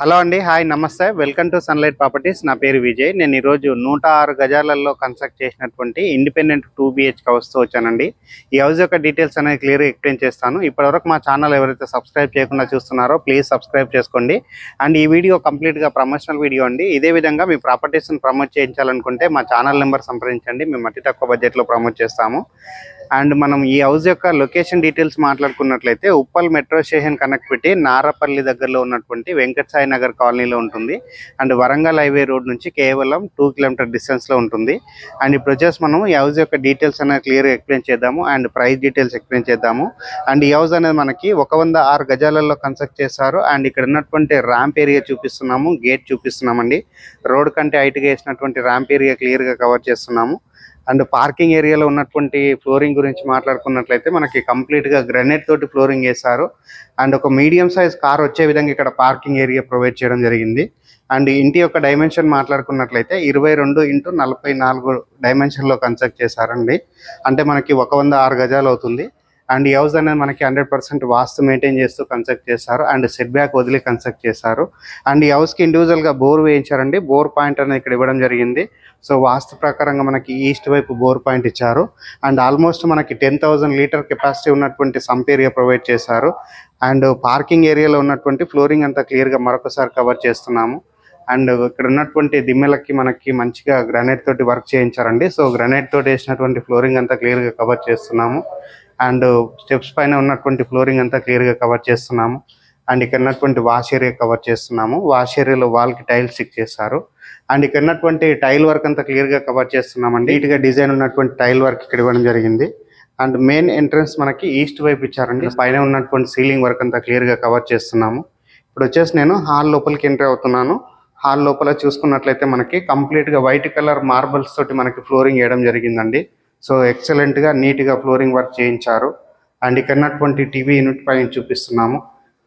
Hello అండి hi namaste. Welcome to Sunlight properties. నా పేరు విజయ్. నేను ఈరోజు నూట ఆరు గజాలలో కన్స్ట్రక్ట్ చేసినటువంటి ఇండిపెండెంట్ టూ బిహెచ్కి హౌస్తో వచ్చానండి. ఈ హౌస్ యొక్క డీటెయిల్స్ అనేది క్లియర్గా ఎక్స్ప్లెయిన్ చేస్తాను. ఇప్పటివరకు మా ఛానల్ ఎవరైతే సబ్స్క్రైబ్ చేయకుండా చూస్తున్నారో ప్లీజ్ సబ్స్క్రైబ్ చేసుకోండి. అండ్ ఈ వీడియో కంప్లీట్గా ప్రమోషనల్ వీడియో అండి. ఇదే విధంగా మీ ప్రాపర్టీస్ని ప్రమోట్ చేయించాలనుకుంటే మా ఛానల్ నెంబర్ సంప్రదించండి. మేము అతి తక్కువ బడ్జెట్లో ప్రమోట్ చేస్తాము. అండ్ మనం ఈ హౌస్ యొక్క location details మాట్లాడుకున్నట్లయితే Uppal metro station connectivity Narapally దగ్గరలో ఉన్నటువంటి వెంకట సాయి నగర్ కాలనీలో ఉంటుంది. అండ్ వరంగల్ హైవే రోడ్ నుంచి కేవలం టూ కిలోమీటర్ డిస్టెన్స్లో ఉంటుంది. అండ్ ఇప్పుడు వచ్చేసి మనం ఈ హౌస్ యొక్క డీటెయిల్స్ అనేది క్లియర్గా ఎక్స్ప్లెయిన్ చేద్దాము. అండ్ ప్రైస్ డీటెయిల్స్ ఎక్స్ప్లెయిన్ చేద్దాము. అండ్ ఈ హౌస్ అనేది మనకి ఒక వంద ఆరు గజాలలో కన్స్ట్రక్ట్ చేశారు. అండ్ ఇక్కడ ఉన్నటువంటి ర్యాంప్ ఏరియా చూపిస్తున్నాము. గేట్ చూపిస్తున్నామండి. రోడ్ కంటే హైట్గా వేసినటువంటి ర్యాంప్ ఏరియా క్లియర్గా కవర్ చేస్తున్నాము. అండ్ పార్కింగ్ ఏరియాలో ఉన్నటువంటి ఫ్లోరింగ్ గురించి మాట్లాడుకున్నట్లయితే మనకి కంప్లీట్గా గ్రనేట్ గ్రనైట్ తోటి ఫ్లోరింగ్ వేశారు. అండ్ ఒక మీడియం సైజ్ కార్ వచ్చే విధంగా ఇక్కడ పార్కింగ్ ఏరియా ప్రొవైడ్ చేయడం జరిగింది. అండ్ ఇంటి యొక్క డైమెన్షన్ మాట్లాడుకున్నట్లయితే ఇరవై రెండు ఇంటూ నలభై నాలుగు డైమెన్షన్లో కన్స్ట్రక్ట్ చేశారండి. అంటే మనకి ఒక వంద ఆరు గజాలు అవుతుంది. అండ్ ఈ హౌస్ అనేది మనకి హండ్రెడ్ పర్సెంట్ వాస్తు మెయింటైన్ చేస్తూ కన్స్ట్రక్ట్ చేశారు అండ్ సెట్ బ్యాక్ వదిలి కన్స్ట్రక్ట్ చేశారు అండ్ ఈ హౌస్కి ఇండివిజువల్గా బోర్ వేయించారండి. బోర్ పాయింట్ అనేది ఇక్కడ ఇవ్వడం జరిగింది. సో వాస్తు ప్రకారంగా మనకి ఈస్ట్ వైపు బోర్ పాయింట్ ఇచ్చారు. అండ్ ఆల్మోస్ట్ మనకి టెన్ థౌసండ్ లీటర్ కెపాసిటీ ఉన్నటువంటి సంప్ ఏరియా ప్రొవైడ్ చేశారు. అండ్ పార్కింగ్ ఏరియాలో ఉన్నటువంటి ఫ్లోరింగ్ అంతా క్లియర్గా మరొకసారి కవర్ చేస్తున్నాము. అండ్ ఇక్కడ ఉన్నటువంటి దిమ్మెలకి మనకి మంచిగా గ్రానైట్ తోటి వర్క్ చేయించారండి. సో గ్రానైట్ తోటి వేసినటువంటి ఫ్లోరింగ్ అంతా క్లియర్గా కవర్ చేస్తున్నాము. అండ్ స్టెప్స్ పైన ఉన్నటువంటి ఫ్లోరింగ్ అంతా క్లియర్గా కవర్ చేస్తున్నాము. అండ్ ఇక్కడ ఉన్నటువంటి వాష్ ఏరియా కవర్ చేస్తున్నాము. వాష్ ఏరియాలో వాల్కి టైల్స్ స్టిక్ చేశారు. అండ్ ఇక్కడ ఉన్నటువంటి టైల్ వర్క్ అంతా క్లియర్గా కవర్ చేస్తున్నామండి. నీట్గా డిజైన్ ఉన్నటువంటి టైల్ వర్క్ ఇక్కడ ఇవ్వడం జరిగింది. అండ్ మెయిన్ ఎంట్రన్స్ మనకి ఈస్ట్ వైపు ఇచ్చారండి. పైన ఉన్నటువంటి సీలింగ్ వర్క్ అంతా క్లియర్గా కవర్ చేస్తున్నాము. ఇప్పుడు వచ్చేసి నేను హాల్ లోపలికి ఎంట్రీ అవుతున్నాను. హాల్ లోపల చూసుకున్నట్లయితే మనకి కంప్లీట్గా వైట్ కలర్ మార్బల్స్ తోటి మనకి ఫ్లోరింగ్ వేయడం జరిగిందండి. సో ఎక్సలెంట్గా నీట్గా ఫ్లోరింగ్ వర్క్ చేయించారు. అండ్ ఇక్కడ ఉన్నటువంటి టీవీ యూనిట్ పైన చూపిస్తున్నాము.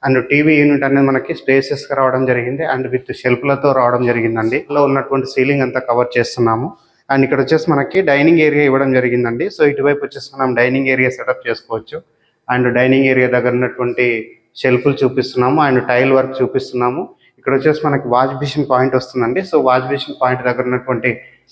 అండ్ టీవీ యూనిట్ అనేది మనకి స్పేసెస్గా రావడం జరిగింది. అండ్ విత్ షెల్ఫ్లతో రావడం జరిగిందండి. లో ఉన్నటువంటి సీలింగ్ అంతా కవర్ చేస్తున్నాము. అండ్ ఇక్కడ వచ్చేసి మనకి డైనింగ్ ఏరియా ఇవ్వడం జరిగిందండి. సో ఇటువైపు వచ్చేసి మనం డైనింగ్ ఏరియా సెటప్ చేసుకోవచ్చు. అండ్ డైనింగ్ ఏరియా దగ్గర ఉన్నటువంటి షెల్ఫ్లు చూపిస్తున్నాము. అండ్ టైల్ వర్క్ చూపిస్తున్నాము. ఇక్కడ వచ్చేసి మనకి వాష్ బేసిన్ పాయింట్ వస్తుందండి. సో వాష్ బేసిన్ పాయింట్ దగ్గర ఉన్నటువంటి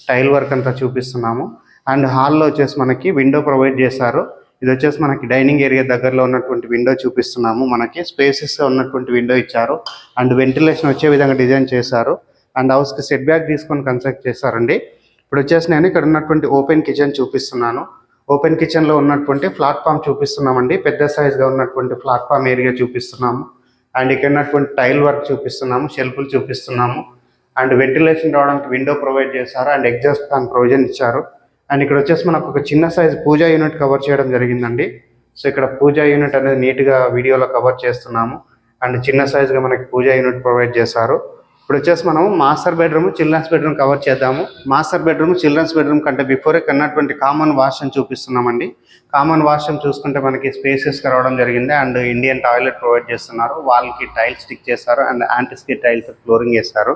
టైల్ వర్క్ అంతా చూపిస్తున్నాము. అండ్ హాల్లో వచ్చేసి మనకి విండో ప్రొవైడ్ చేశారు. ఇది వచ్చేసి మనకి డైనింగ్ ఏరియా దగ్గరలో ఉన్నటువంటి విండో చూపిస్తున్నాము. మనకి స్పేసెస్ ఉన్నటువంటి విండో ఇచ్చారు. అండ్ వెంటిలేషన్ వచ్చే విధంగా డిజైన్ చేశారు. అండ్ హౌస్కి సెట్ బ్యాక్ తీసుకొని కన్స్ట్రక్ట్ చేశారండి. ఇప్పుడు వచ్చేసి నేను ఇక్కడ ఉన్నటువంటి ఓపెన్ కిచెన్ చూపిస్తున్నాను. ఓపెన్ కిచెన్లో ఉన్నటువంటి ప్లాట్ఫామ్ చూపిస్తున్నామండి. పెద్ద సైజ్గా ఉన్నటువంటి ప్లాట్ఫామ్ ఏరియా చూపిస్తున్నాము. అండ్ ఇక్కడ ఉన్నటువంటి టైల్ వర్క్ చూపిస్తున్నాము. షెల్ఫ్లు చూపిస్తున్నాము. అండ్ వెంటిలేషన్ రావడానికి విండో ప్రొవైడ్ చేశారు. అండ్ ఎగ్జాస్ట్ ఫ్యాన్ ప్రొవిజన్ ఇచ్చారు. అండ్ ఇక్కడ వచ్చేసి మనకు ఒక చిన్న సైజ్ పూజా యూనిట్ కవర్ చేయడం జరిగిందండి. సో ఇక్కడ పూజా యూనిట్ అనేది నీట్గా వీడియోలో కవర్ చేస్తున్నాము. అండ్ చిన్న సైజ్గా మనకి పూజా యూనిట్ ప్రొవైడ్ చేశారు. ఇప్పుడు వచ్చేసి మనం master bedroom children's bedroom cover చేద్దాము. మాస్టర్ బెడ్రూమ్ చిల్డ్రన్స్ బెడ్రూమ్ కంటే బిఫోరే కన్నటువంటి కామన్ వాష్రూమ్ చూపిస్తున్నామండి. కామన్ వాష్రూమ్ చూసుకుంటే మనకి స్పేసెస్ రావడం జరిగింది. అండ్ ఇండియన్ టాయిలెట్ ప్రొవైడ్ చేస్తున్నారు. వాళ్ళకి టైల్స్ స్టిక్ చేశారు. అండ్ యాంటిస్కి టైల్స్ ఫ్లోరింగ్ చేశారు.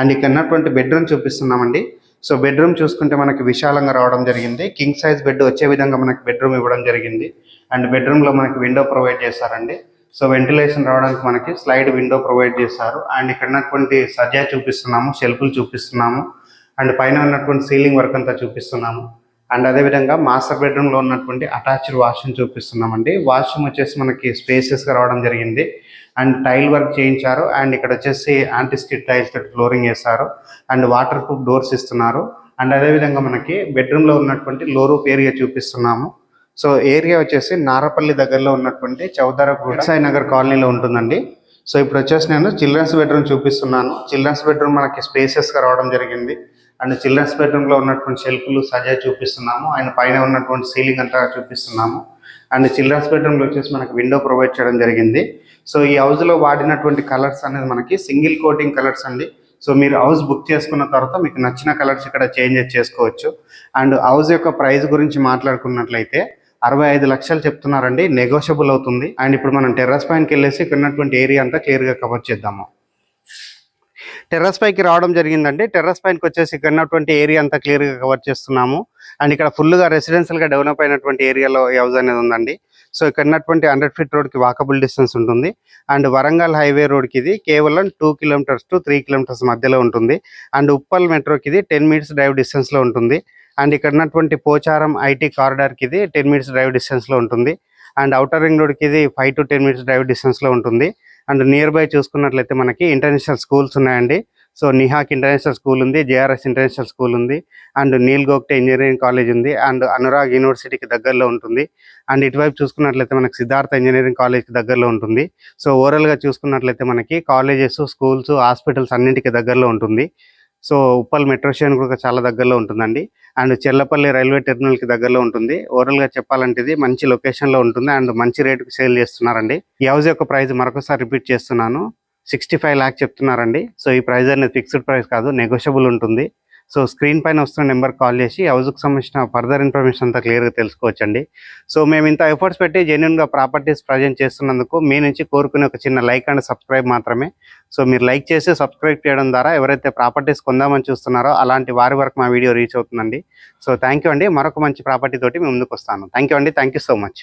అండ్ ఇక్కడ ఉన్నటువంటి బెడ్రూమ్ చూపిస్తున్నామండి. సో బెడ్రూమ్ చూసుకుంటే మనకి విశాలంగా రావడం జరిగింది. కింగ్ సైజ్ బెడ్ వచ్చే విధంగా మనకి బెడ్రూమ్ ఇవ్వడం జరిగింది. అండ్ బెడ్రూమ్లో మనకి విండో ప్రొవైడ్ చేశారండి. సో వెంటిలేషన్ రావడానికి మనకి స్లైడ్ విండో ప్రొవైడ్ చేశారు. అండ్ ఇక్కడ ఉన్నటువంటి సజ్జా చూపిస్తున్నాము షెల్ఫ్లు చూపిస్తున్నాము. అండ్ పైన ఉన్నటువంటి సీలింగ్ వర్క్ అంతా చూపిస్తున్నాము. అండ్ అదేవిధంగా మాస్టర్ బెడ్రూమ్లో ఉన్నటువంటి అటాచ్డ్ వాష్రూమ్ చూపిస్తున్నామండి. వాష్రూమ్ వచ్చేసి మనకి స్పేసెస్గా రావడం జరిగింది. అండ్ టైల్ వర్క్ చేయించారు. అండ్ ఇక్కడ వచ్చేసి యాంటిస్కిట్ టైల్స్ తోటి ఫ్లోరింగ్ వేశారు. అండ్ వాటర్ ప్రూఫ్ డోర్స్ ఇస్తున్నారు. అండ్ అదేవిధంగా మనకి బెడ్రూమ్లో ఉన్నటువంటి లో రూప్ ఏరియా చూపిస్తున్నాము. సో ఏరియా వచ్చేసి నారపల్లి దగ్గరలో ఉన్నటువంటి చౌదరగూడ సాయి నగర్ కాలనీలో ఉంటుందండి. సో ఇప్పుడు వచ్చేసి నేను చిల్డ్రన్స్ బెడ్రూమ్ చూపిస్తున్నాను. చిల్డ్రన్స్ బెడ్రూమ్ మనకి స్పేసెస్గా రావడం జరిగింది. అండ్ చిల్డ్రన్స్ బెడ్రూమ్లో ఉన్నటువంటి షెల్ఫ్లు సజా చూపిస్తున్నాము. అండ్ పైన ఉన్నటువంటి సీలింగ్ అంతా చూపిస్తున్నాము. అండ్ చిల్డ్రన్స్ బెడ్రూమ్లో వచ్చేసి మనకి విండో ప్రొవైడ్ చేయడం జరిగింది. సో ఈ హౌస్లో వాడినటువంటి కలర్స్ అనేది మనకి సింగిల్ కోటింగ్ కలర్స్ అండి. సో మీరు హౌస్ బుక్ చేసుకున్న తర్వాత మీకు నచ్చిన కలర్స్ ఇక్కడ చేంజ్ చేసుకోవచ్చు. అండ్ హౌస్ యొక్క ప్రైస్ గురించి మాట్లాడుకున్నట్లయితే అరవై ఐదు లక్షలు చెప్తున్నారండి. నెగోషియబుల్ అవుతుంది. అండ్ ఇప్పుడు మనం టెర్రస్ పైనకి వెళ్ళేసి ఇక్కడ ఉన్నటువంటి ఏరియా అంతా క్లియర్గా కవర్ చేద్దాము. టెర్రస్ పైకి రావడం జరిగిందండి. టెర్రస్ పైకి వచ్చేసి ఇక్కడ ఉన్నటువంటి ఏరియా అంతా క్లియర్గా కవర్ చేస్తున్నాము. అండ్ ఇక్కడ ఫుల్గా రెసిడెన్షియల్గా డెవలప్ అయినటువంటి ఏరియాలో హౌజ్ హౌస్ అనేది ఉందండి. సో ఇక్కడ ఉన్నటువంటి హండ్రెడ్ ఫీట్ రోడ్కి వాకబుల్ డిస్టెన్స్ ఉంటుంది. అండ్ వరంగల్ హైవే రోడ్కి ఇది కేవలం two kilometres to three kilometres మధ్యలో ఉంటుంది. అండ్ ఉప్పల్ మెట్రోకి ఇది టెన్ మినిట్స్ డ్రైవ్ డిస్టెన్స్లో ఉంటుంది. అండ్ ఇక్కడ ఉన్నటువంటి పోచారం ఐటీ కారిడార్కి ఇది టెన్ మినిట్స్ డ్రైవ్ డిస్టెన్స్లో ఉంటుంది. అండ్ అవుటర్ రింగ్ రోడ్కి ఇది five to ten minutes drive డిస్టెన్స్లో ఉంటుంది. అండ్ నియర్ బై చూసుకున్నట్లయితే మనకి ఇంటర్నేషనల్ స్కూల్స్ ఉన్నాయండి. సో నిహాక్ ఇంటర్నేషనల్ స్కూల్ ఉంది జేఆర్ఎస్ ఇంటర్నేషనల్ స్కూల్ ఉంది and Neil Gogte engineering college ఉంది అండ్ అనురాగ్ యూనివర్సిటీకి దగ్గరలో ఉంటుంది. అండ్ ఇటువైపు చూసుకున్నట్లయితే మనకి సిద్ధార్థ ఇంజనీరింగ్ కాలేజ్కి దగ్గరలో ఉంటుంది. సో ఓవరాల్గా చూసుకున్నట్లయితే మనకి కాలేజెస్ స్కూల్స్ హాస్పిటల్స్ అన్నింటికి దగ్గరలో ఉంటుంది. సో ఉప్పల్ మెట్రో స్టేషన్ కూడా చాలా దగ్గరలో ఉంటుందండి. అండ్ చెల్లపల్లి రైల్వే టెర్మినల్కి దగ్గరలో ఉంటుంది. ఓవరాల్గా చెప్పాలంటే ఇది మంచి లొకేషన్లో ఉంటుంది. అండ్ మంచి రేటుకి సేల్ చేస్తున్నారండి. ఈ హౌస్ యొక్క ప్రైస్ మరొకసారి రిపీట్ చేస్తున్నాను. సిక్స్టీ ఫైవ్ ల్యాక్ చెప్తున్నారండి. సో ఈ ప్రైస్ అనేది ఫిక్స్డ్ ప్రైస్ కాదు నెగోషియబుల్ ఉంటుంది. సో స్క్రీన్ పైన వస్తున్న నెంబర్ కాల్ చేసి హౌస్కి సంబంధించిన ఫర్దర్ ఇన్ఫర్మేషన్ అంతా క్లియర్గా తెలుసుకోవచ్చండి. సో మేము ఇంత ఎఫర్ట్స్ పెట్టి జెన్యున్గా ప్రాపర్టీస్ ప్రజెంట్ చేస్తున్నందుకు మీ నుంచి కోరుకునే ఒక చిన్న లైక్ అండ్ సబ్స్క్రైబ్ మాత్రమే. సో మీరు లైక్ చేసి సబ్స్క్రైబ్ చేయడం ద్వారా ఎవరైతే ప్రాపర్టీస్ కొందామని చూస్తున్నారో అలాంటి వారి వరకు మా వీడియో రీచ్ అవుతుందండి. సో థ్యాంక్ యూ అండి. మరొక మంచి ప్రాపర్టీ తోటి మేము ముందుకు వస్తాను. థ్యాంక్ యూ అండి. Thank you so much.